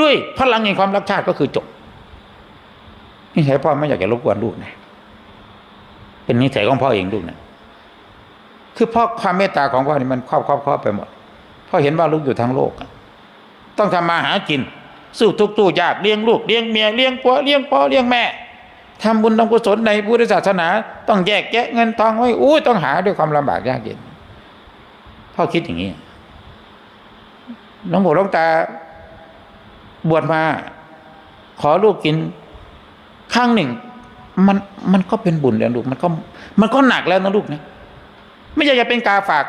ด้วยพลังแห่งความรักชาติก็คือจบนี่ใช่พ่อไม่อยากจะรบกวนลูกนะเป็นนิสัยของพ่อเองลูกนะคือพ่อความเมตตาของพ่อนี่มันครอบครอบครอบไปหมดพ่อเห็นว่าลูกอยู่ทั้งโลก ต้องทำมาหากิน สู้ทุกตู้ยากเลี้ยงลูกเลี้ยงเมียเลี้ยงผัวเลี้ยงพ่อเลี้ยงแม่ทำบุญทำกุศลในพุทธศาสนา ต้องแยกแยะเงินทองไว้อู้ต้องหาด้วยความลำบากยากเย็นพ่อคิดอย่างนี้หลวงปู่หลวงตา บวชมา ขอลูกกินข้างหนึ่ง มันมันก็เป็นบุญแล้วลูกมันก็ มันก็หนักแล้วนะลูกนะไม่ใช่จะเป็นกาฝาก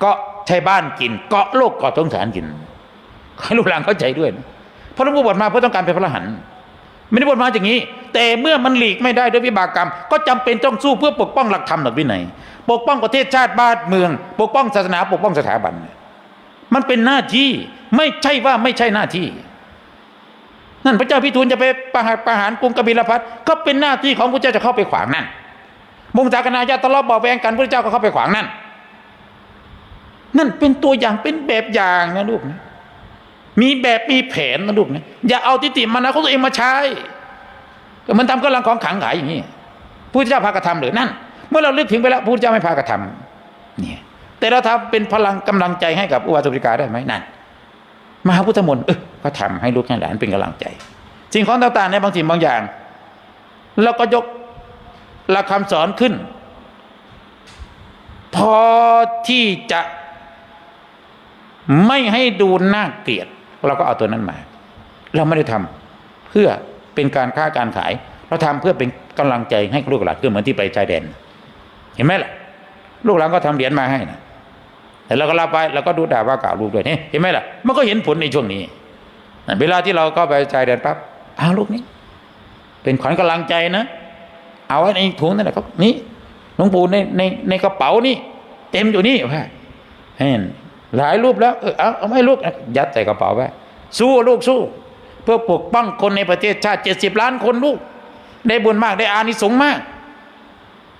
เกาะชายบ้านกิน เกาะโลกเกาะสงสารกินให้ลูกหลานเข้าใจด้วยนะเพราะหลวงปู่บวชมาเพื่อต้องการเป็นพระอรหันต์ไม่ได้บวชมาอย่างนี้ แต่เมื่อมันหลีกไม่ได้ด้วยวิบากกรรม ก็จำเป็นต้องสู้เพื่อปกป้องหลักธรรมหลักวินัยปกป้องประเทศชาติบ้านเมือง ปกป้องศาสนา ปกป้องสถาบัน มันเป็นหน้าที่ไม่ใช่ว่าไม่ใช่หน้าที่ นั่นพระเจ้าพิทูลจะไปประหารประหารกรุงกบิลพัทก็เป็นหน้าที่ของพระเจ้าจะเข้าไปขวางนั่นมงจากนาญาติทะเลาะเบาะแวงกันพระเจ้าก็เข้าไปขวางนั่นนั่นเป็นตัวอย่างเป็นแบบอย่างนะลูกนะมีแบบมีแผนนะลูกนะอย่าเอาทิฏฐิมานะของตัวเองมาใช้มันทำกำลังของขังขายอย่างนี้พระเจ้าพากระทำหรือนั่น เมื่อเราลึกถึงไปแล้วพระเจ้าไม่พากระทำเนี่ย แต่เราทำเป็นพลังกำลังใจให้กับอุบาสกบิกาได้ไหมนั่นมหาพุทธมนต์เออก็ทำให้ลูกให้หลานเป็นกำลังใจ สิ่งของต่างๆในบางสิ่งบางอย่างเราก็ยกหลักคำสอนขึ้น พอที่จะไม่ให้ดูน่าเกลียด เราก็เอาตัวนั้นมา เราไม่ได้ทำเพื่อเป็นการค้าการขาย เราทำเพื่อเป็นกำลังใจให้ลูกหลานคือเหมือนที่ไปชายแดน เห็นไหมล่ะ ลูกหลานก็ทำเหรียญมาให้นะ แต่เราก็ลาไปเราก็ดูด่าว่ากล่าวลูกด้วยนี่เห็นไหมล่ะ มันก็เห็นผลในช่วงนี้ เวลาที่เราก็ไปชายแดนปั๊บเอาลูกนี้ เป็นขวัญกำลังใจนะ เอาไว้ในถุงนั่นแหละครับนี่หลวงปู่ในในในกระเป๋านี่ เต็มอยู่นี่ว่าเห็นหลายรูปแล้ว เออเอาเอาไม่ลูกยัดใส่กระเป๋าไว้สู้ลูกสู้ เพื่อปกป้องคนในประเทศชาติเจ็ดสิบล้านคนลูก ได้บุญมากได้อานิสงส์มาก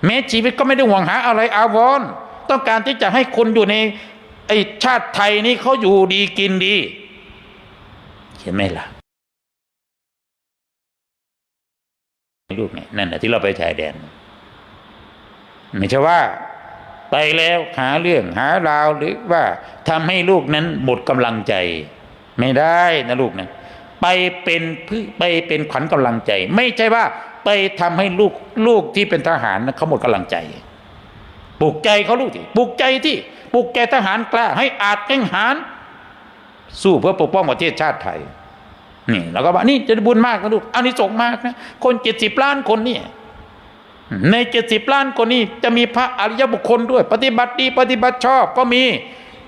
แม้ชีวิตก็ไม่ได้หวังหาอะไรอาวรณ์ ต้องการที่จะให้คนอยู่ในไอชาติไทยนี้เขาอยู่ดีกินดี เห็นไหมล่ะลูกเนี่ยนั่นแหละที่เราไปชายแดน ไม่ใช่ว่า ไปแล้วหาเรื่องหาราวหรือว่าทำให้ลูกนั้นหมดกำลังใจ ไม่ได้นะลูกนะไปเป็นพืไปเป็นขวัญกำลังใจ ไม่ใช่ว่า ไปทำให้ลูกลูกที่เป็นทหารนะเขาหมดกำลังใจ ปลุกใจเขาลูกที่ปลุกใจที่ปลุกใจทหารกล้า ให้อาจแข่งหาร สู้เพื่อปกป้องประเทศชาติไทย นี่เราก็ว่านี่จะได้บุญมากนะลูกอันนี้ส่งมากนะคนเจ็ดสิบล้านคนนี่ในเจ็ดสิบล้านคนนี้จะมีพระอริยบุคคลด้วย ปฏิบัติดี ปฏิบัติชอบก็มี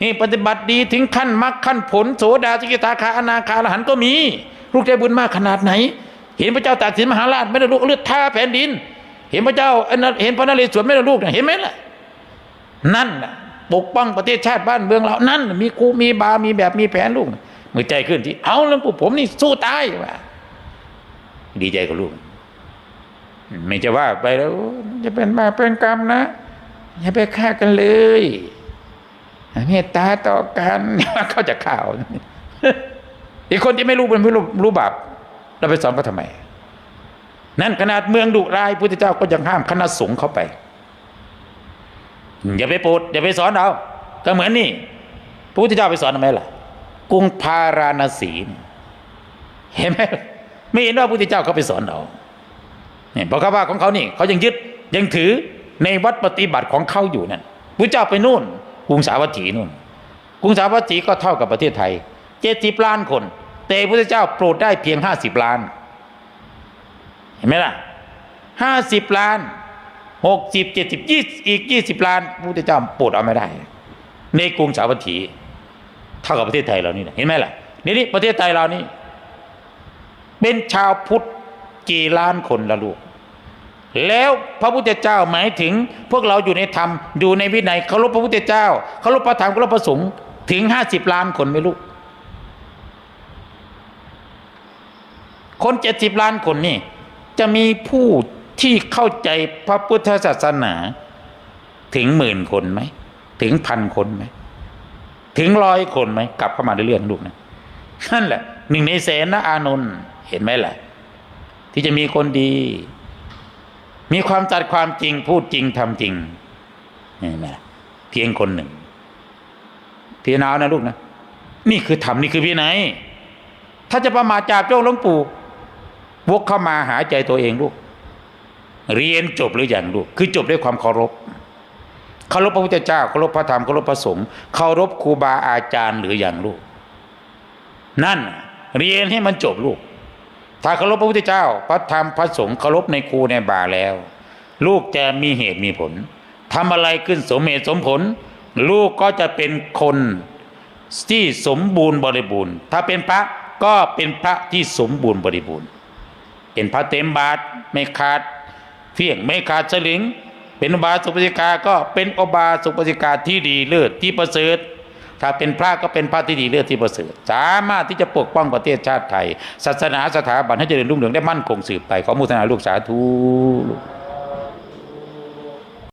นี่ปฏิบัติดีถึงขั้นมรรคขั้นผลโสดาสกิทาคาอนาคาอรหันต์ก็มี ลูกใจบุญมากขนาดไหน เห็นพระเจ้าตากสินมหาราชไม่ได้ลูกเลือดท่าแผ่นดิน เห็นพระเจ้าเห็นพระนเรศวรไม่ได้ลูกเห็นไหมล่ะ นั่นปกป้องประเทศชาติบ้านเมืองเรา นั่น มีครูมีบา มีแบบมีแผนลูกมือใจขึ้นที่ เอาแล้วปู่ผมนี่สู้ตายว่ะดีใจกับลูก ไม่จะว่าไปแล้วจะเป็นบาเป็นกรรมนะอย่าไปฆ่ากันเลยเมตตาต่อกันเขาจะข่าวอีกคนที่ไม่รู้เป็นไม่รู้รู้บาปเราไปสอนเขาทำไม นั่นขนาดเมืองดุร้ายพุทธเจ้าก็ยังห้ามคณะสงฆ์เข้าไป อย่าไปปรดอย่าไปสอนเอาก็เหมือนนี่พระพุทธเจ้าไปสอนทำไมล่ะกรุงพาราณสีเนี่ยเห็นไหมไม่เห็นว่าพระพุทธเจ้าเขาไปสอนเราเนี่ยเพราะเขาว่าของเขานี่เขายังยึดยังถือในวัดปฏิบัติของเขาอยู่นั่นพระเจ้าไปนู่นกรุงสาวัตถีนู่นกรุงสาวัตถีก็เท่ากับประเทศไทยเจ็ดสิบล้านคน แต่พระเจ้าโปรดได้เพียงห้าสิบล้าน เห็นไหมล่ะห้าสิบล้าน หกสิบเจ็ดสิบยี่อีกยี่สิบล้านพระพุทธเจ้าปรดเอาไม่ได้ ในกรุงสาวัตถีเท่ากับประเทศไทยเรานี่นะเห็นไหมล่ะนี่นี่ประเทศไทยเรานี่เป็นชาวพุทธกี่ล้านคนละลูก แล้วพระพุทธเจ้าหมายถึงพวกเราอยู่ในธรรมอยู่ในวินัยเคารพพระพุทธเจ้าเคารพพระธรรมเคารพพระสงฆ์ถึงห้าสิบล้านคนไหมลูกคนเจ็ดสิบล้านคนนี่ จะมีผู้ ที่เข้าใจพระพุทธศาสนาถึงหมื่นคนไหม ถึงพันคนไหม ถึงร้อยคนไหม กลับเข้ามาเรื่อยๆลูกนะนั่นแหละหนึ่งในแสนนะอานนท์เห็นไหมแหละ ที่จะมีคนดี มีความจัดความจริงพูดจริงทำจริงเห็นไหมล่ะเพียงคนหนึ่งพี่นาวนะลูกนะนี่คือธรรมนี่คือวินัยถ้าจะประมาทจาบโจ้หลวงปู่วกเข้ามาหาใจตัวเองลูก เรียนจบหรืออยังลูกคือจบด้วยความเคารพเคารพพระพุทธเจ้าเคารพพระธรรมเคารพพระสงฆ์เคารพครูบาอาจารย์หรืออยังลูก นั่นเรียนให้มันจบลูก ถ้าเคารพพระพุทธเจ้า พระธรรมพระสงฆ์เคารพในครูในบาแล้ว ลูกจะมีเหตุมีผลทำอะไรขึ้นสมเหตุสมผล ลูกก็จะเป็นคนที่สมบูรณ์บริบูรณ์ ถ้าเป็นพระก็เป็นพระที่สมบูรณ์บริบูรณ์ เป็นพระเต็มบาทไม่ขาด เฟี้ยงไม่ขาดสลิง เป็นอบาสุปฏิกาก็เป็นอบาสุปฏิกาที่ดีเลิศที่ประเสริฐถ้าเป็นพระก็เป็นพระที่ดีเลิศที่ประเสริฐสามารถที่จะปกป้องประเทศชาติไทย ศาสนาสถาบันให้เจริญรุ่งเรืองได้มั่นคงสืบไปขอมุทนาลูกสาธุลู